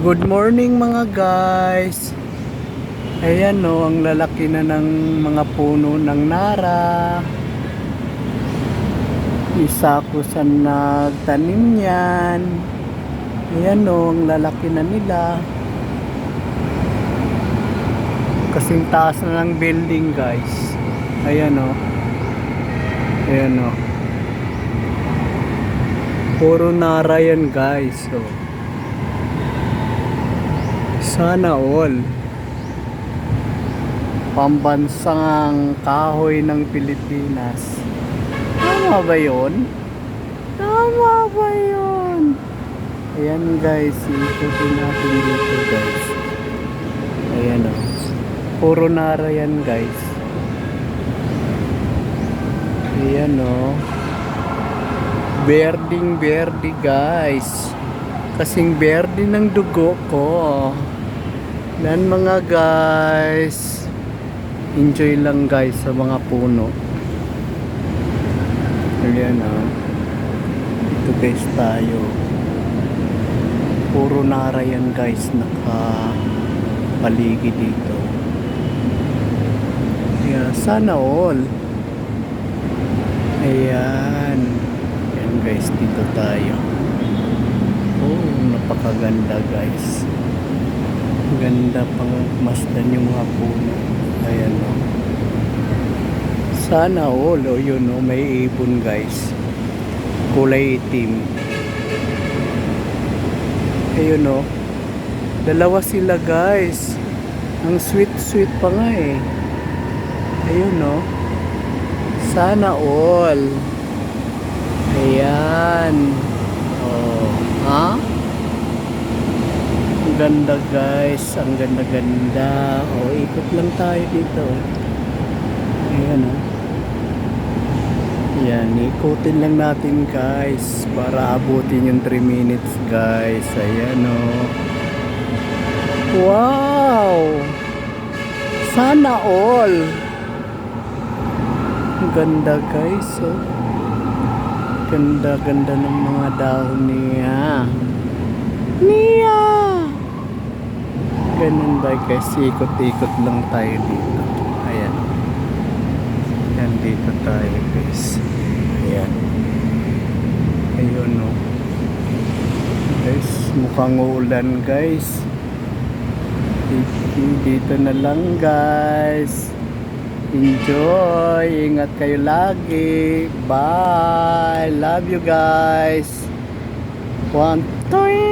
Good morning mga guys. Ayan no, ang lalaki na ng mga puno ng nara. Isa ko sa nagtanim yan. Ayan no, ang lalaki na nila. Kasing taas na ng building guys. Ayan no. Ayan no. Puro nara yan guys. So, sana all. Pambansang kahoy ng Pilipinas. Tama ba yun? Tama ba yun? Ayan guys, ikutin natin dito guys. Ayan o. Puro nara yan guys. Ayan o. Berding berdi guys. Kasing berde ng dugo ko. Yan mga guys. Enjoy lang guys sa mga puno. Ayan o. Ito guys tayo. Puro nara yan guys. Naka paligid dito. Kaya sana all. Ayan. Ayan guys, dito tayo. Oh, napakaganda guys. Ganda pang masdan yung mga puno. Ayan o. Sana all. O yun o, may ibon guys. Kulay itim. Ayun o. Dalawa sila guys. Ang sweet sweet pa nga eh. Ayun o. Sana all. Ayan. Oh, ha? Ang ganda guys, ang ganda-ganda. Oh, ikot lang tayo dito. Ayan oh. Yan, ikutin lang natin guys para abutin yung 3 minutes guys. Ayan oh. Wow! Sana all! Ganda guys oh. Ganda ganda ng mga dahon niya. Niya! Ganun ba guys? Ikot-ikot lang tayo dito. Ayan. Ayan dito tayo guys. Ayan. Ayun no. Guys, mukhang uulan guys. Dito, dito na lang guys. Enjoy. Ingat kayo lagi. Bye. Love you guys. One, two,